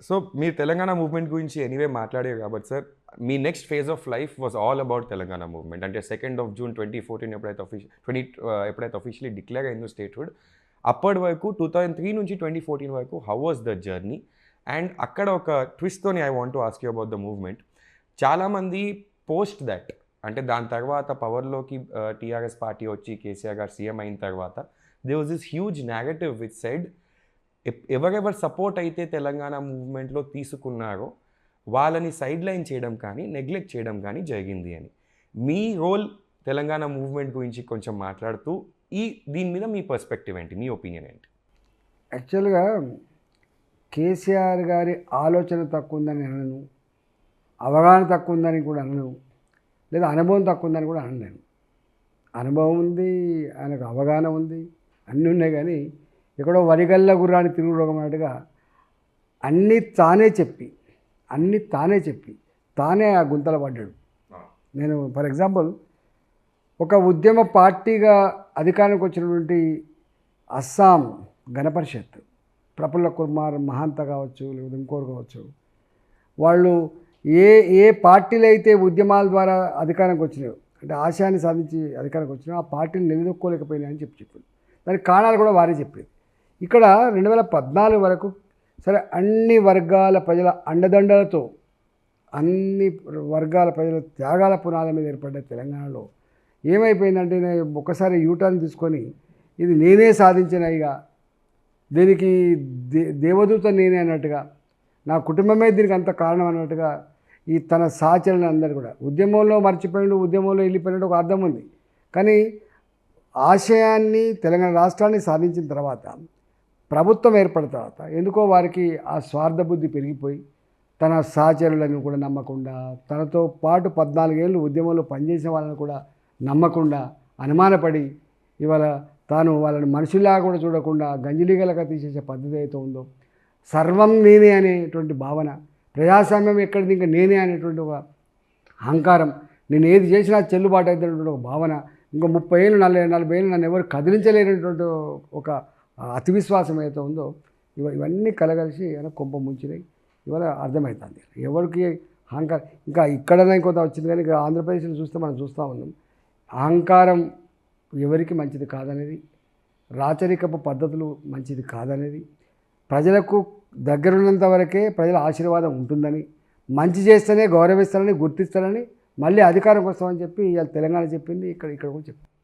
So మీరు Telangana movement గురించి anyway మాట్లాడారు కాబట్టి sir me next phase of life was all about Telangana movement అంటే second of June twenty fourteen ఎప్పుడైతే official twenty uh, ఎప్పుడైతే officially declare అయిందో స్టేట్హుడ్ అప్పటి వరకు టూ థౌజండ్ త్రీ నుంచి ట్వంటీ ఫోర్టీన్ వరకు how was the journey and అక్కడ ఒక ట్విస్ట్తోని I want to ask you about the movement చాలామంది పోస్ట్ దట్ అంటే దాని తర్వాత పవర్లోకి టీఆర్ఎస్ uh, పార్టీ వచ్చి కేసీఆర్ గారు సీఎం అయిన తర్వాత they was this huge negative with side ఎవరెవరు సపోర్ట్ అయితే తెలంగాణ మూవ్మెంట్లో తీసుకున్నారో వాళ్ళని సైడ్ లైన్ చేయడం కానీ నెగ్లెక్ట్ చేయడం కానీ జరిగింది అని. మీ రోల్ తెలంగాణ మూవ్మెంట్ గురించి కొంచెం మాట్లాడుతూ ఈ దీని మీద మీ పర్స్పెక్టివ్ ఏంటి? మీ ఒపీనియన్ ఏంటి? యాక్చువల్గా కేసీఆర్ గారి ఆలోచన తక్కువ ఉందని అనను. అవగాహన తక్కువ ఉందని కూడా అనను. లేదా అనుభవం తక్కువ ఉందని కూడా అనను నేను అనుభవం ఉంది ఆయనకు అవగాహన ఉంది అన్నీ ఉన్నాయి కానీ ఎక్కడో వరిగల్ల గుర్రాన్ని తిరుగు రోగం అన్నట్టుగా అన్నీ తానే చెప్పి అన్నీ తానే చెప్పి తానే ఆ గుంతల పడ్డాడు. నేను ఫర్ ఎగ్జాంపుల్ ఒక ఉద్యమ పార్టీగా అధికారానికి వచ్చినటువంటి అస్సాం గణపరిషత్ ప్రఫుల్ల కుమార్ మహాంత కావచ్చు లేదా ఇంకోరు కావచ్చు వాళ్ళు ఏ ఏ పార్టీలు అయితే ఉద్యమాల ద్వారా అధికారానికి వచ్చినాయో అంటే ఆశయాన్ని సాధించి అధికారానికి వచ్చినాయో ఆ పార్టీని నిలదొక్కోలేకపోయినాయని చెప్పి చెప్పారు దానికి కారణాలు కూడా వారే చెప్పేది ఇక్కడ రెండు వేల పద్నాలుగు వరకు సరే అన్ని వర్గాల ప్రజల అండదండలతో అన్ని వర్గాల ప్రజల త్యాగాల పునాల మీద ఏర్పడ్డ తెలంగాణలో ఏమైపోయిందంటే నేను ఒకసారి యూటర్న్ తీసుకొని ఇది నేనే సాధించిన ఇక. దీనికి దే దేవదూత నేనే అన్నట్టుగా నా కుటుంబమే దీనికి అంత కారణం అన్నట్టుగా ఈ తన సాచరణ అందరు కూడా. ఉద్యమంలో మర్చిపోయిండు ఉద్యమంలో వెళ్ళిపోయినట్టు ఒక అర్థం ఉంది. కానీ ఆశయాన్ని తెలంగాణ రాష్ట్రాన్ని సాధించిన తర్వాత ప్రభుత్వం ఏర్పడిన తర్వాత ఎందుకో వారికి ఆ స్వార్థ బుద్ధి పెరిగిపోయి తన సహచరులను కూడా నమ్మకుండా తనతో పాటు పద్నాలుగేళ్ళు ఉద్యమంలో పనిచేసిన వాళ్ళని కూడా నమ్మకుండా అనుమానపడి ఇవాళ తాను వాళ్ళని మనుషుల్లా కూడా చూడకుండా గంజిలీగలగా తీసేసే పద్ధతి అయితే ఉందో సర్వం నేనే అనేటువంటి భావన ప్రజాస్వామ్యం ఎక్కడిది ఇంకా నేనే అనేటువంటి ఒక అహంకారం నేను ఏది చేసినా చెల్లుబాటు అవుతున్నటువంటి ఒక భావన ఇంకో ముప్పై ఏళ్ళు నలభై నలభై ఏళ్ళు నన్ను ఎవరు కదిలించలేనటువంటి ఒక అతి విశ్వాసం ఏదైతే ఉందో ఇవ ఇవన్నీ కలగలిసి ఏమైనా కొంప ముంచినాయి. ఇవాళ అర్థమవుతుంది ఎవరికి అహంకారం ఇంకా ఇక్కడనే కొంత వచ్చింది కానీ ఇక ఆంధ్రప్రదేశ్లో చూస్తే మనం చూస్తూ ఉన్నాం. అహంకారం ఎవరికి మంచిది కాదనేది రాచరికపు పద్ధతులు మంచిది కాదనేది ప్రజలకు దగ్గరున్నంత వరకే ప్రజల ఆశీర్వాదం ఉంటుందని మంచి చేస్తేనే గౌరవిస్తారని గుర్తిస్తారని మళ్ళీ అధికారం కోసం అని చెప్పి ఇవాళ తెలంగాణ చెప్పింది ఇక్కడ ఇక్కడ కూడా చెప్పింది.